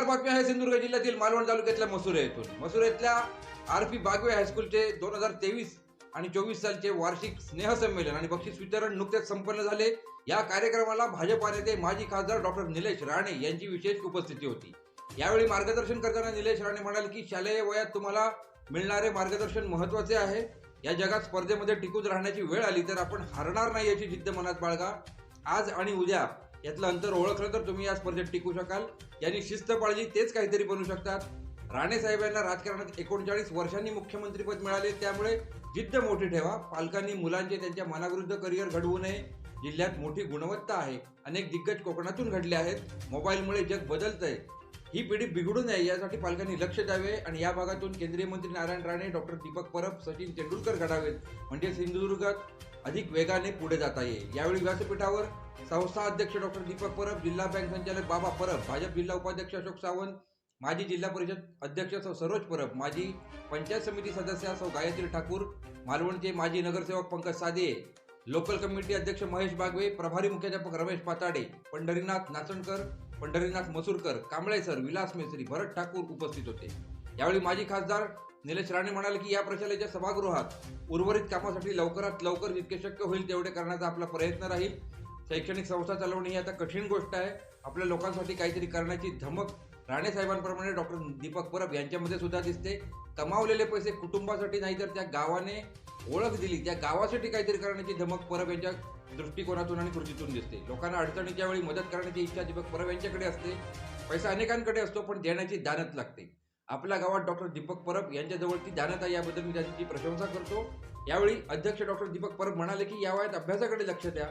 नमस्कार बातमी आहे सिंधुदुर्ग जिल्ह्यातील मालवण तालुक्यातल्या मसुरे येथून. मसुरे इथल्या आर पी बागवे हायस्कूलचे दोन हजार तेवीस आणि चोवीस सालचे वार्षिक स्नेहसंमेलन आणि बक्षीस वितरण नुकतेच संपन्न झाले. या कार्यक्रमाला भाजपा नेते माजी खासदार डॉक्टर निलेश राणे यांची विशेष उपस्थिती होती. यावेळी मार्गदर्शन करताना निलेश राणे म्हणाले की शालेय वयात तुम्हाला मिळणारे मार्गदर्शन महत्त्वाचे आहे. या जगात स्पर्धेमध्ये टिकून राहण्याची वेळ आली तर आपण हरणार नाही याची जिद्द मनात बाळगा. आज आणि उद्या यातलं अंतर ओळखलं तर तुम्ही या स्पर्धेत टिकू शकाल. यांनी शिस्त पाळली तेच काहीतरी बनू शकतात. राणे साहेबांना राजकारणात एकोणचाळीस वर्षांनी मुख्यमंत्रीपद मिळाले. त्यामुळे जिद्द मोठी ठेवा. पालकांनी मुलांचे त्यांच्या मनाविरुद्ध करिअर घडवू नये. जिल्ह्यात मोठी गुणवत्ता आहे. अनेक दिग्गज कोकणातून घडले आहेत. मोबाईलमुळे जग बदलतंय. ही पिढी बिघडू नये यासाठी पालकांनी लक्ष द्यावे. आणि या भागातून केंद्रीय मंत्री नारायण राणे डॉक्टर दीपक परब सचिन तेंडुलकर घडावेत. म्हणजे सिंधुदुर्गात अधिक वेगाने पुढे जाता येईल. यावेळी व्यासपीठावर संस्था अध्यक्ष डॉक्टर दीपक परब जिल्हा बँक संचालक बाबा परब भाजप जिल्हा उपाध्यक्ष अशोक सावंत माजी जिल्हा परिषद अध्यक्ष सौ सरोज परब माजी पंचायत समिती सदस्य सौ गायत्री ठाकूर मालवणचे माजी नगरसेवक पंकज सादे लोकल कमिटी अध्यक्ष महेश बागवे प्रभारी मुख्याध्यापक रमेश पाताडे पंढरीनाथ नाचणकर पंढरीनाथ मसूरकर कांबळे सर विलास मेसरी भरत ठाकूर उपस्थित होते. यावेळी माजी खासदार निलेश राणे म्हणाले की या प्रशालेच्या सभागृहात उर्वरित कामासाठी लवकरात लवकर जितके शक्य होईल तेवढे करण्याचा आपला प्रयत्न राहील. शैक्षणिक संस्था चालवणे ही आता कठीण गोष्ट आहे. आपल्या लोकांसाठी काहीतरी करण्याची धमक राणे साहेबांप्रमाणे डॉक्टर दीपक परब यांच्यामध्ये सुद्धा दिसते. कमावलेले पैसे कुटुंबासाठी नाही तर त्या गावाने ओळख दिली. त्या गावासाठी काहीतरी करण्याची धमक परब यांच्या दृष्टिकोनातून आणि कृतीतून दिसते. लोकांना अडचणीच्या वेळी मदत करण्याची इच्छा दीपक परब यांच्याकडे असते. पैसा अनेकांकडे असतो पण देण्याची दानत लागते. आपल्या गावात डॉक्टर दीपक परब यांच्याजवळ ती दानत आहे याबद्दल मी त्यांची प्रशंसा करतो. यावेळी अध्यक्ष डॉक्टर दीपक परब म्हणाले की या वयात अभ्यासाकडे लक्ष द्या.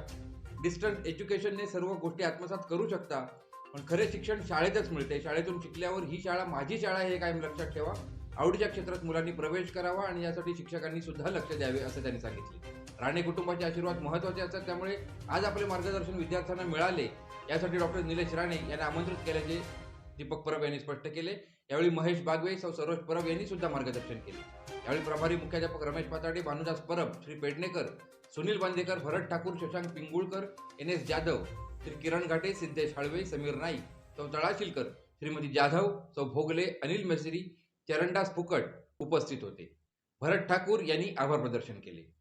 डिस्टन्स एज्युकेशनने सर्व गोष्टी आत्मसात करू शकता. पण खरे शिक्षण शाळेतच मिळते. शाळेतून शिकल्यावर ही शाळा माझी शाळा हे कायम लक्षात ठेवा. आवडीच्या क्षेत्रात मुलांनी प्रवेश करावा आणि यासाठी शिक्षकांनी सुद्धा लक्ष द्यावे असं त्यांनी सांगितले. राणे कुटुंबाचे आशीर्वाद महत्त्वाचे असतात. त्यामुळे आज आपले मार्गदर्शन विद्यार्थ्यांना मिळाले. यासाठी डॉक्टर निलेश राणे यांना आमंत्रित केल्याचे दीपक परब यांनी स्पष्ट केले. यावेळी महेश बागवे सौ सरोज परब यांनी सुद्धा मार्गदर्शन केले. यावेळी प्रभारी मुख्याध्यापक रमेश पाताडे भानुदास परब श्री पेडणेकर सुनील बांदेकर भरत ठाकूर शशांक पिंगुळकर एन एस जाधव श्री किरण घाटे सिद्धेश हळवे समीर नाईक सौ तळाशिलकर श्रीमती जाधव सौ भोगले अनिल मेसरी चरणदास फुकट उपस्थित होते. भरत ठाकूर यांनी आभार प्रदर्शन केले.